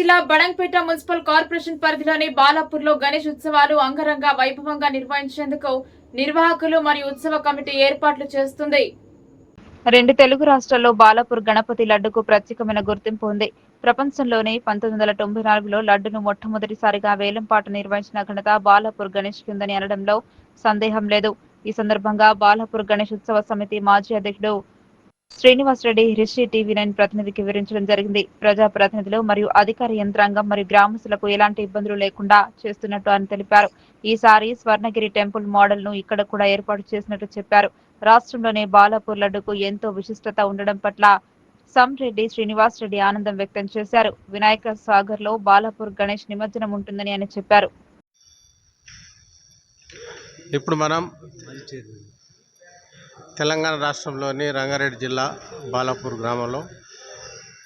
జిల్లా Badangpet municipal corporation పరిధిలోని బాలాపూర్లో గణేష్ ఉత్సవాలు అంగరంగ వైభవంగా నిర్వహించేందుకు నిర్వాహకులు మరియు ఉత్సవ కమిటీ ఏర్పాట్లు చేస్తుంది. రెండు తెలుగు రాష్ట్రాల్లో బాలాపూర్ గణపతి లడ్డుకు ప్రత్యేకమైన గుర్తింపు ఉంది. ప్రపంచంలోనే పంతొమ్మిది వందల తొంభై నాలుగులో లడ్డును మొట్టమొదటిసారిగా వేలంపాట నిర్వహించిన ఘనత బాలాపూర్ గణేష్ కిందని అనడంలో సందేహం లేదు. ఈ సందర్భంగా బాలాపూర్ గణేష్ ఉత్సవ సమితి మాజీ అధ్యక్షుడు శ్రీనివాస్ రెడ్డి టీవీ నైన్ ప్రతినిధికి వివరించడం జరిగింది. ప్రజా ప్రతినిధులు మరియు అధికార యంత్రాంగం మరియు గ్రామస్తులకు ఎలాంటి ఇబ్బందులు లేకుండా చేస్తున్నట్టు ఆయన తెలిపారు. ఈసారి స్వర్ణగిరి టెంపుల్ మోడల్ను ఇక్కడ కూడా ఏర్పాటు చేసినట్టు చెప్పారు. రాష్ట్రంలోనే బాలాపూర్ లడ్డుకు ఎంతో విశిష్టత ఉండడం పట్ల సంరెడ్డి శ్రీనివాస్ రెడ్డి ఆనందం వ్యక్తం చేశారు. వినాయక సాగర్లో బాలాపూర్ గణేష్ నిమజ్జనం ఉంటుందని ఆయన చెప్పారు. ఇప్పుడు మనం తెలంగాణ రాష్ట్రంలోని రంగారెడ్డి జిల్లా బాలాపూర్ గ్రామంలో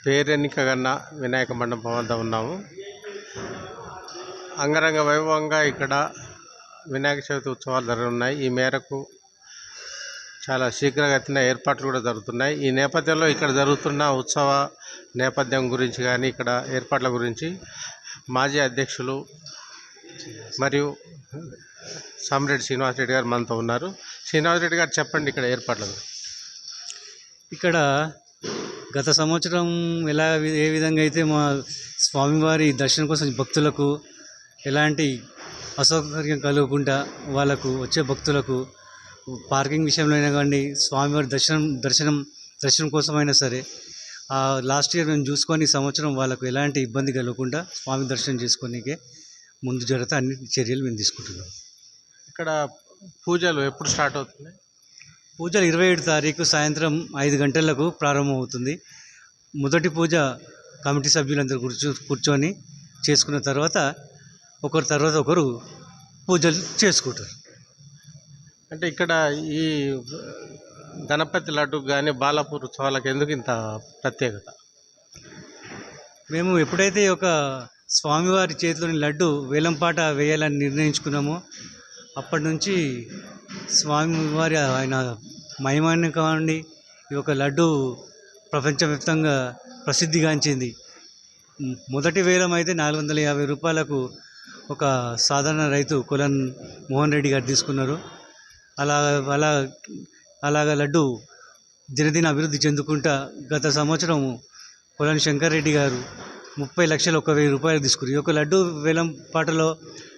పేరెన్నికగన్న వినాయక మండపం వద్ద ఉన్నాము. అంగరంగ వైభవంగా ఇక్కడ వినాయక చవితి ఉత్సవాలు జరుగుతున్నాయి ఈ మేరకు చాలా శీఘ్రగతిన ఏర్పాట్లు కూడా జరుగుతున్నాయి. ఈ నేపథ్యంలో ఇక్కడ జరుగుతున్న ఉత్సవ నేపథ్యం గురించి కానీ ఇక్కడ ఏర్పాట్ల గురించి మాజీ అధ్యక్షులు మరియు సామిరెడ్డి శ్రీనివాసరెడ్డి గారు మనతో ఉన్నారు. శ్రీనివాస్ రెడ్డి గారు చెప్పండి ఇక్కడ ఏర్పాట్ల ఇక్కడ గత సంవత్సరం ఎలా ఏ విధంగా అయితే మా స్వామివారి దర్శనం కోసం భక్తులకు ఎలాంటి అసౌకర్యం కలగకుండా వాళ్ళకు వచ్చే భక్తులకు పార్కింగ్ విషయంలో అయినా కానీ స్వామివారి దర్శనం దర్శనం దర్శనం కోసమైనా సరే ఆ లాస్ట్ ఇయర్ మేము చూసుకొని సంవత్సరం వాళ్ళకు ఎలాంటి ఇబ్బంది కలగకుండా స్వామి దర్శనం చేసుకోనికే ముందు జరుగుతా అన్ని చర్యలు మేము తీసుకుంటున్నాం. ఇక్కడ పూజలు ఎప్పుడు స్టార్ట్ అవుతున్నాయి పూజలు ఇరవై ఏడు తారీఖు సాయంత్రం ఐదు గంటలకు ప్రారంభమవుతుంది. మొదటి పూజ కమిటీ సభ్యులందరూ కూర్చో కూర్చొని చేసుకున్న తర్వాత ఒకరి తర్వాత ఒకరు పూజలు చేసుకుంటారు. అంటే ఇక్కడ ఈ గణపతి లడ్డు కానీ బాలాపూర్ ఉత్సవాలకు ఎందుకు ఇంత ప్రత్యేకత? మేము ఎప్పుడైతే యొక్క స్వామివారి చేతిలోని లడ్డు వేలంపాట వేయాలని నిర్ణయించుకున్నామో అప్పటి నుంచి స్వామివారి ఆయన మహిమాన్ని కావండి ఈ యొక్క లడ్డు ప్రపంచవ్యాప్తంగా ప్రసిద్ధిగాంచింది. మొదటి వేలం అయితే నాలుగు వందల యాభై రూపాయలకు ఒక సాధారణ రైతు కులన్ మోహన్ రెడ్డి గారు తీసుకున్నారు. అలా అలా అలాగ లడ్డు దినదిన అభివృద్ధి చెందుకుంటా గత సంవత్సరం కులన్ శంకర్ రెడ్డి గారు ముప్పై లక్షలు ఒక వెయ్యి రూపాయలు తీసుకుని ఈ యొక్క లడ్డు వేలం పాటలో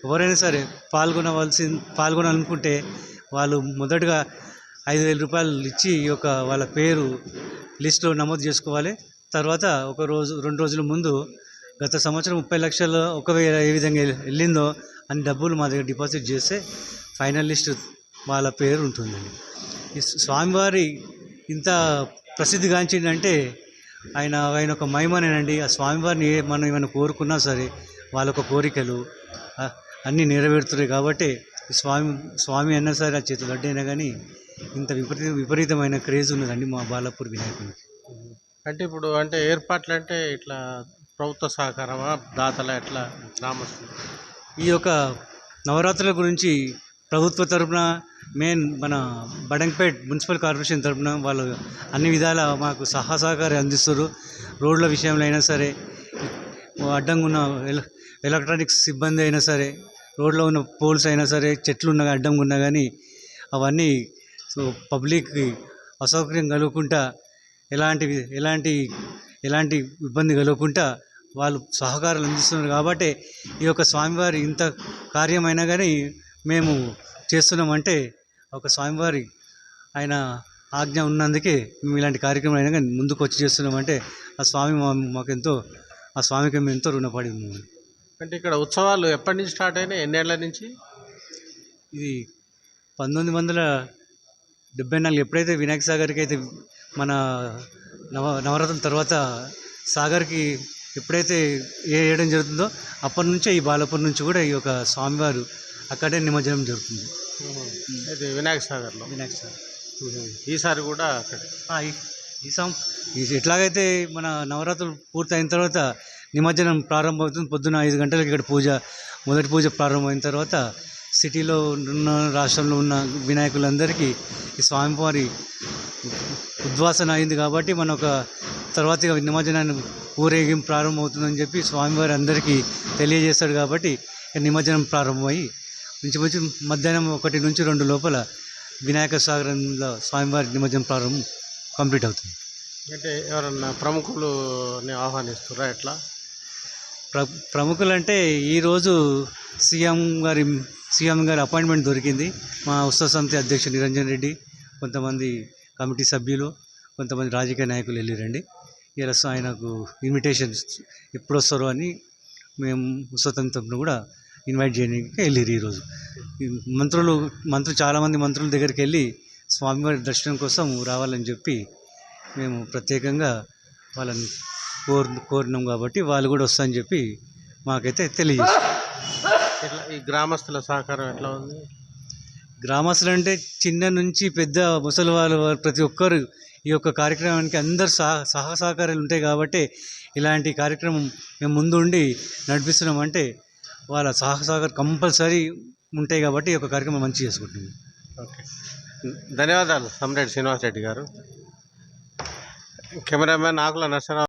ఎవరైనా సరే పాల్గొనవలసి పాల్గొనాలనుకుంటే వాళ్ళు మొదటగా ఐదు వేల రూపాయలు ఇచ్చి ఈ యొక్క వాళ్ళ పేరు లిస్టులో నమోదు చేసుకోవాలి. తర్వాత ఒక రోజు రెండు రోజుల ముందు గత సంవత్సరం ముప్పై లక్షలు ఒక ఏ విధంగా వెళ్ళిందో అన్ని డబ్బులు మా దగ్గర డిపాజిట్ చేస్తే ఫైనల్ లిస్ట్ వాళ్ళ పేరు ఉంటుందండి. ఈ స్వామివారి ఇంత ప్రసిద్ధిగాంచిందంటే ఆయన ఆయన ఒక మహిమనేనండి ఆ స్వామివారిని ఏ- మనం ఏమైనా కోరుకున్నా సరే వాళ్ళ కోరికలు అన్నీ నెరవేరుతున్నాయి కాబట్టి స్వామి స్వామి అన్నా సరే ఆ చేతులు అడ్డైనా కానీ ఇంత విపరీత విపరీతమైన క్రేజ్ ఉన్నదండి మా బాలాపూర్ వినాయకునికి. అంటే ఇప్పుడు అంటే ఏర్పాట్లు అంటే ఇట్లా ప్రభుత్వ సహకారమా దాతల ఎట్లా గ్రామస్తులు? ఈ యొక్క నవరాత్రుల గురించి ప్రభుత్వ తరపున మెయిన్ మన బడంగపేట్ మున్సిపల్ కార్పొరేషన్ తరపున వాళ్ళు అన్ని విధాల మాకు సహా సహకారం అందిస్తారు రోడ్ల విషయంలో అయినా సరే అడ్డంగా ఉన్న ఎలక్ట్రానిక్స్ సిబ్బంది అయినా సరే రోడ్లో ఉన్న పోల్స్ అయినా సరే చెట్లు ఉన్న అడ్డంగా ఉన్నా కానీ అవన్నీ సో పబ్లిక్కి అసౌకర్యం కలగకుండా ఎలాంటి ఎలాంటి ఎలాంటి ఇబ్బంది కలగకుండా వాళ్ళు సహకారాలు అందిస్తున్నారు. కాబట్టి ఈ యొక్క స్వామివారి ఇంత కార్యమైనా కానీ మేము చేస్తున్నామంటే ఒక స్వామివారి ఆయన ఆజ్ఞ ఉన్నందుకే మేము ఇలాంటి కార్యక్రమం అయినా కానీ ముందుకు వచ్చి చేస్తున్నామంటే ఆ స్వామి మాకెంతో ఆ స్వామికి మేము ఎంతో రుణపడి ఉన్నాము అంటే ఇక్కడ ఉత్సవాలు ఎప్పటి నుంచి స్టార్ట్ అయినాయి? ఎన్నేళ్ళ నుంచి? ఇది పంతొమ్మిది వందల డెబ్బై నాలుగు ఎప్పుడైతే వినాయక సాగర్కి అయితే మన నవ నవరాత్రుల తర్వాత సాగర్కి ఎప్పుడైతే ఏ వేయడం జరుగుతుందో అప్పటి నుంచే ఈ బాలపూర్ నుంచి కూడా ఈ యొక్క స్వామివారు అక్కడే నిమజ్జనం జరుగుతుంది. ఇది వినాయక సాగర్లో. వినాయక సాగర్. ఈసారి కూడా అక్కడే. ఈ- సం ఎట్లాగైతే మన నవరాత్రులు పూర్తయిన తర్వాత నిమజ్జనం ప్రారంభమవుతుంది పొద్దున ఐదు గంటలకు ఇక్కడ పూజ మొదటి పూజ ప్రారంభమైన తర్వాత సిటీలో ఉన్న రాష్ట్రంలో ఉన్న వినాయకులందరికీ ఈ స్వామివారి ఉద్వాసన అయింది కాబట్టి మన ఒక తర్వాత నిమజ్జనాన్ని ఊరేగింపు ప్రారంభమవుతుందని చెప్పి స్వామివారి అందరికీ తెలియజేస్తాడు కాబట్టి నిమజ్జనం ప్రారంభమై ఇంచుమించు మధ్యాహ్నం ఒకటి నుంచి రెండు లోపల వినాయక సాగరంలో స్వామివారి నిమజ్జనం ప్రారంభం కంప్లీట్ అవుతుంది. అంటే ఎవరన్నా ప్రముఖులని ఆహ్వానిస్తారా ఎట్లా? ప్ర ప్రముఖులంటే ఈరోజు సీఎం గారి సీఎం గారి అపాయింట్మెంట్ దొరికింది. మా ఉత్సవ సమితి అధ్యక్షుడు నిరంజన్ రెడ్డి కొంతమంది కమిటీ సభ్యులు కొంతమంది రాజకీయ నాయకులు వెళ్ళిరండి. ఇలా ఆయనకు ఇన్విటేషన్ ఎప్పుడు వస్తారో అని మేము ఉత్సవ తరపున కూడా ఇన్వైట్ చేయడానికి వెళ్ళిరు ఈరోజు ఈ మంత్రులు మంత్రులు చాలామంది మంత్రుల దగ్గరికి వెళ్ళి స్వామివారి దర్శనం కోసం రావాలని చెప్పి మేము ప్రత్యేకంగా వాళ్ళని కోరు కోరినాం కాబట్టి వాళ్ళు కూడా వస్తారని చెప్పి మాకైతే తెలియజేస్తారు ఇట్లా ఈ గ్రామస్తుల సహకారం ఎట్లా ఉంది? గ్రామస్తులు అంటే చిన్న నుంచి పెద్ద ముసలి వాళ్ళు ప్రతి ఒక్కరు ఈ యొక్క కార్యక్రమానికి అందరు సహ సహ సహకారాలు ఉంటాయి కాబట్టి ఇలాంటి కార్యక్రమం మేము ముందు ఉండి నడిపిస్తున్నాం అంటే వాళ్ళ సహసాగర్ కంపల్సరీ ఉంటాయి కాబట్టి ఈ యొక్క కార్యక్రమం మంచి చేసుకుంటుంది. ఓకే. ధన్యవాదాలు సమ్రెడ్డి శ్రీనివాస్ రెడ్డి గారు. కెమెరామ్యాన్ ఆకుల నరసరావు